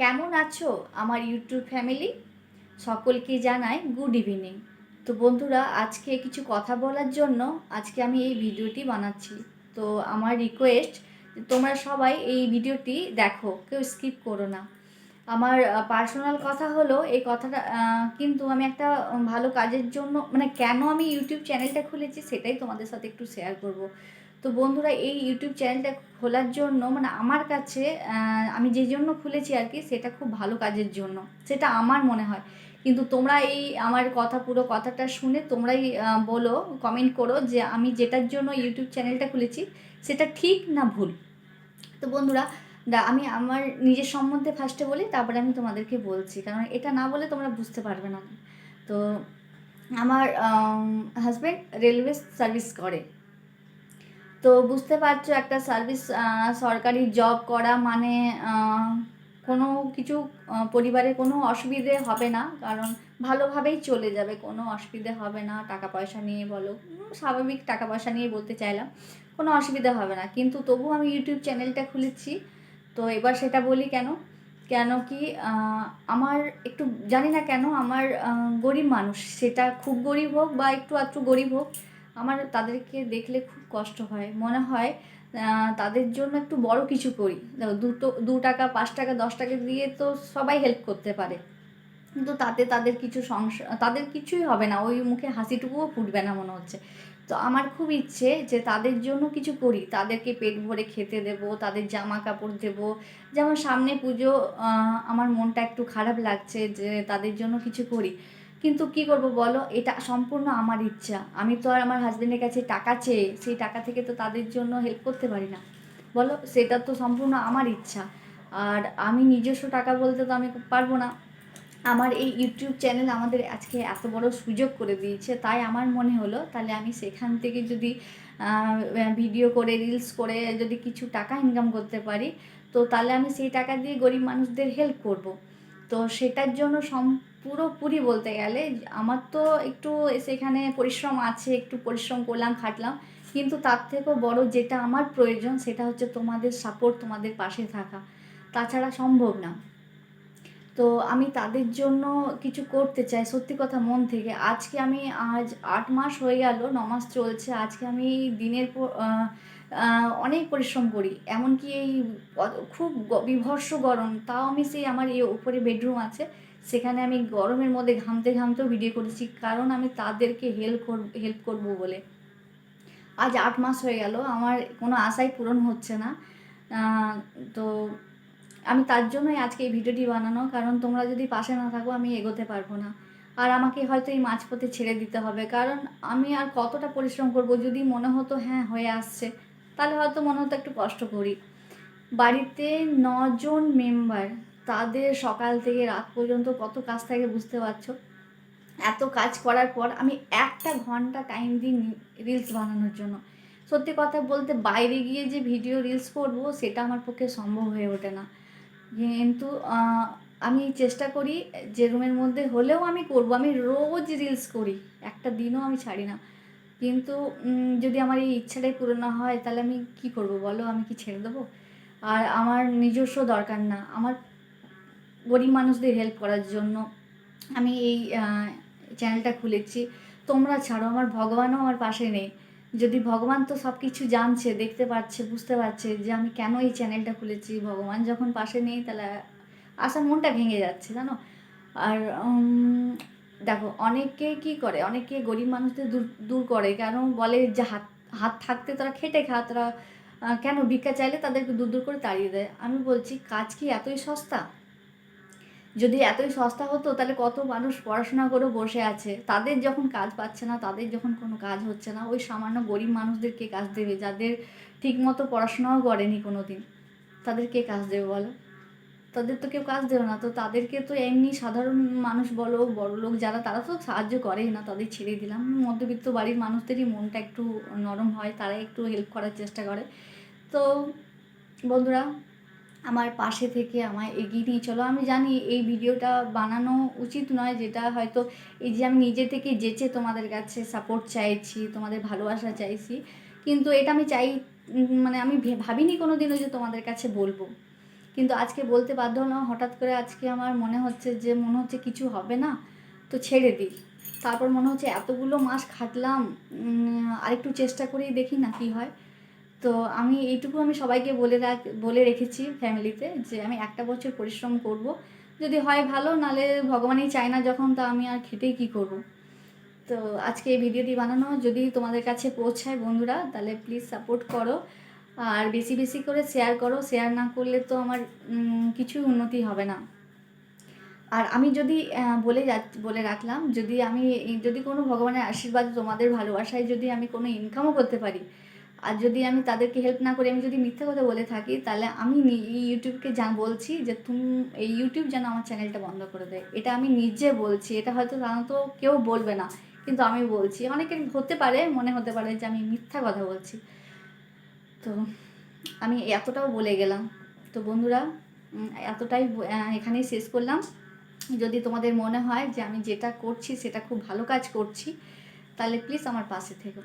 কেমন আছো আমার ইউটিউব ফ্যামিলি? সকলকে জানাই গুড ইভিনিং। তো বন্ধুরা, আজকে কিছু কথা বলার জন্য আজকে আমি এই ভিডিওটি বানাচ্ছি। তো আমার রিকোয়েস্ট তোমরা সবাই এই ভিডিওটি দেখো, কেউ স্কিপ করো না। আমার পার্সোনাল কথা হলো, এই কথাটা কিন্তু আমি একটা ভালো কাজের জন্য মানে কেন আমি ইউটিউব চ্যানেলটা খুলেছি সেটাই তোমাদের সাথে একটু শেয়ার করব। তো বন্ধুরা এই ইউটিউব চ্যানেলটা খোলার জন্য মানে আমার কাছে আমি যে জন্য খুলেছি আর কি, সেটা খুব ভালো কাজের জন্য। সেটা আমার মনে হয়। কিন্তু তোমরা এই আমার কথা, পুরো কথাটা শুনে তোমরাই বলো কমেন্ট করো যে আমি যেটার জন্য ইউটিউব চ্যানেলটা খুলেছি, সেটা ঠিক না ভুল? তো বন্ধুরা আমি আমার নিজের সম্বন্ধে ফার্স্টে বলি, তারপরে আমি তোমাদেরকে বলছি। কারণ এটা না বলে তোমরা বুঝতে পারবে না। তো আমার হাজব্যান্ড রেলওয়ে সার্ভিস করে। তো বুঝতে পারছ, একটা সার্ভিস সরকারি জব করা মানে কোনো কিছু পরিবারে কোনো অসুবিধে হবে না। কারণ ভালোভাবেই চলে যাবে, কোনো অসুবিধে হবে না। টাকা পয়সা নিয়ে বলো স্বাভাবিক টাকা পয়সা নিয়ে বলতে চাইলাম, কোনো অসুবিধা হবে না। কিন্তু তবু আমি ইউটিউব চ্যানেলটা খুলেছি। তো এবার সেটা বলি কেন? কেন কি আমার একটু জানি না কেন, আমার গরিব মানুষ, সেটা খুব গরিব হোক বা একটু আধটু গরিব হোক আমার তাদেরকে দেখলে খুব কষ্ট হয়। মনে হয় তাদের জন্য একটু বড় কিছু করি। দেখো দুটো, দু টাকা, পাঁচ টাকা, দশ টাকা দিয়ে তো সবাই হেল্প করতে পারে। কিন্তু তাতে তাদের কিছু সংসার তাদের কিছুই হবে না। ওই মুখে হাসিটুকুও ফুটবে না মনে হচ্ছে। তো আমার খুব ইচ্ছে যে তাদের জন্য কিছু করি। তাদেরকে পেট ভরে খেতে দেব, তাদের জামা কাপড় দেব। যেমন সামনে পুজো আমার মনটা একটু খারাপ লাগছে যে তাদের জন্য কিছু করি। কিন্তু কি করব বলো? এটা সম্পূর্ণ আমার ইচ্ছা। আমি তো আর আমার হাজবেন্ডের কাছে টাকা চেয়ে, সেই টাকা থেকে তো তাদের জন্য হেল্প করতে পারি না। বলো? সেটা তো সম্পূর্ণ আমার ইচ্ছা। আর আমি নিজস্ব টাকা বলতে তো আমি পারব না। আমার এই ইউটিউব চ্যানেল আমাদের আজকে এত বড় সুযোগ করে দিয়েছে। তাই আমার মনে হলো, তাহলে আমি সেখান থেকে যদি ভিডিও করে রিলস করে যদি কিছু টাকা ইনকাম করতে পারি, তো তাহলে আমি সেই টাকা দিয়ে গরিব মানুষদের হেল্প করব। তো সেটার জন্য সম পুরোপুরি বলতে গেলে, আমার তো একটু সেখানে পরিশ্রম আছে, একটু পরিশ্রম করলাম, খাটলাম। কিন্তু তার থেকেও বড় যেটা আমার প্রয়োজন, সেটা হচ্ছে তোমাদের সাপোর্ট তোমাদের পাশে থাকা। তাছাড়া সম্ভব না। তো আমি তাদের জন্য কিছু করতে চাই, সত্যি কথা মন থেকে। আজকে আমি, আজ আট মাস হয়ে গেল, ন মাস চলছে। আজকে আমি দিনের অনেক পরিশ্রম করি। এমনকি এই, খুব বিভর্ষ গরম, তাও আমি সেই আমার এই উপরে বেডরুম আছে। সেখানে আমি গরমের মধ্যে ঘামতে ঘামতেও ভিডিও করেছি, কারণ আমি তাদেরকে হেল্প করব হেল্প করব বলে। আজ আট মাস হয়ে গেল, আমার কোনো আশাই পূরণ হচ্ছে না। তো আমি তার জন্যই আজকে এই ভিডিওটি বানানো, কারণ তোমরা যদি পাশে না থাকো, আমি এগোতে পারব না। আর আমাকে হয়তো এই মাঝপথে ছেড়ে দিতে হবে, কারণ আমি আর কতটা পরিশ্রম করব, যদি মনে হতো হ্যাঁ হয়ে আসছে, তাহলে হয়তো মনে হতো একটু কষ্ট করি। বাড়িতে নজন মেম্বার তাদের সকাল থেকে রাত পর্যন্ত কত কাজ থাকে বুঝতে পারছ? এত কাজ করার পর আমি একটা ঘণ্টা টাইম দিই রিলস বানানোর জন্য। সত্যি কথা বলতে বাইরে গিয়ে যে ভিডিও রিলস করব, সেটা আমার পক্ষে সম্ভব হয়ে ওঠে না। কিন্তু আমি চেষ্টা করি যে রুমের মধ্যে হলেও আমি করব। আমি রোজ রিলস করি, একটা দিনও আমি ছাড়ি না। কিন্তু যদি আমার এই ইচ্ছাটাই পূরণ না হয়, তাহলে আমি কি করব বলো? আমি কি ছেড়ে দেবো? আর আমার নিজস্ব দরকার না। আমার গরিব মানুষদের হেল্প করার জন্য আমি এই চ্যানেলটা খুলেছি। তোমরা ছাড়ো, আমার ভগবানও আমার পাশে নেই। যদি ভগবান তো সব কিছু জানছে, দেখতে পাচ্ছে বুঝতে পারছে যে আমি কেন এই চ্যানেলটা খুলেছি, ভগবান যখন পাশে নেই তাহলে আসার মনটা ভেঙে যাচ্ছে, জানো? আর দেখো, অনেকে কি করে, অনেকে গরিব মানুষদের দূর দূর করে, কেন বলে যে হাত হাত থাকতে তারা খেটে খা, তারা কেন ভিক্ষা চাইলে তাদেরকে দূর দূর করে তাড়িয়ে দেয়? আমি বলছি, কাজ কি এতই সস্তা? যদি এতই সস্তা হতো, তাহলে কত মানুষ পড়াশোনা করে বসে আছে? তাদের যখন কাজ পাচ্ছে না, তাদের যখন কোনো কাজ হচ্ছে না, ওই সামান্য গরিব মানুষদেরকে কাজ দেবে? যাদের ঠিকমতো পড়াশোনাও করেনি কোনো দিন তাদেরকে কাজ দেবে বলো? তাদের তো কেউ কাজ দেবে না, তো তাদেরকে তো এমনি সাধারণ মানুষ বলো, বড় লোক যারা, তারা তো সাহায্য করেই না, তাদের ছেড়ে দিলাম। মধ্যবিত্ত বাড়ির মানুষদেরই মনটা একটু নরম হয় তারা একটু হেল্প করার চেষ্টা করে। তো বন্ধুরা আমার পাশে থেকে আমায় এগিয়ে নিয়ে চলো। আমি জানি এই ভিডিওটা বানানো উচিত নয়, যেটা হয়তো এই যে আমি নিজে থেকে যেচে তোমাদের কাছে সাপোর্ট চাইছি, তোমাদের ভালোবাসা চাইছি, কিন্তু এটা আমি চাই মানে আমি ভাবিনি কোনো দিনও যে তোমাদের কাছে বলব। কিন্তু আজকে বলতে বাধ্য হলাম, হঠাৎ করে আজকে আমার মনে হচ্ছে যে, মনে হচ্ছে কিছু হবে না, তো ছেড়ে দিই। তারপর মনে হচ্ছে এতগুলো মাস খাটলাম আরেকটু চেষ্টা করেই দেখি না কি হয়। তো আমি এইটুকু আমি সবাইকে বলে রাখ, বলে রেখেছি ফ্যামিলিতে যে আমি একটা বছর পরিশ্রম করব। যদি হয় ভালো, নালে ভগবানই চায় না যখন, তা আমি আর খেটেই কী করব? তো আজকে এই ভিডিওটি বানানো, যদি তোমাদের কাছে পৌঁছায় বন্ধুরা, তাহলে প্লিজ সাপোর্ট করো। আর বেশি বেশি করে শেয়ার করো শেয়ার না করলে তো আমার কিছুই উন্নতি হবে না। আর আমি যদি বলে যা বলে রাখলাম, যদি আমি, যদি কোনো ভগবানের আশীর্বাদ তোমাদের ভালোবাসায়, যদি আমি কোনো ইনকামও করতে পারি আর যদি আমি তাদেরকে হেল্প না করি, আমি যদি মিথ্যা কথা বলে থাকি, তাহলে আমি ইউটিউবকে যা বলছি যে তুমি, এই ইউটিউব যেন আমার চ্যানেলটা বন্ধ করে দেয়। এটা আমি নিজে বলছি, এটা হয়তো সাধারণত কেউ বলবে না, কিন্তু আমি বলছি। অনেকের হতে পারে, মনে হতে পারে যে আমি মিথ্যা কথা বলছি। তো আমি এতটাও বলে গেলাম। তো বন্ধুরা এতটাই এখানেই শেষ করলাম। যদি তোমাদের মনে হয় যে আমি যেটা করছি, সেটা খুব ভালো কাজ করছি, তাহলে প্লিজ আমার পাশে থেকো।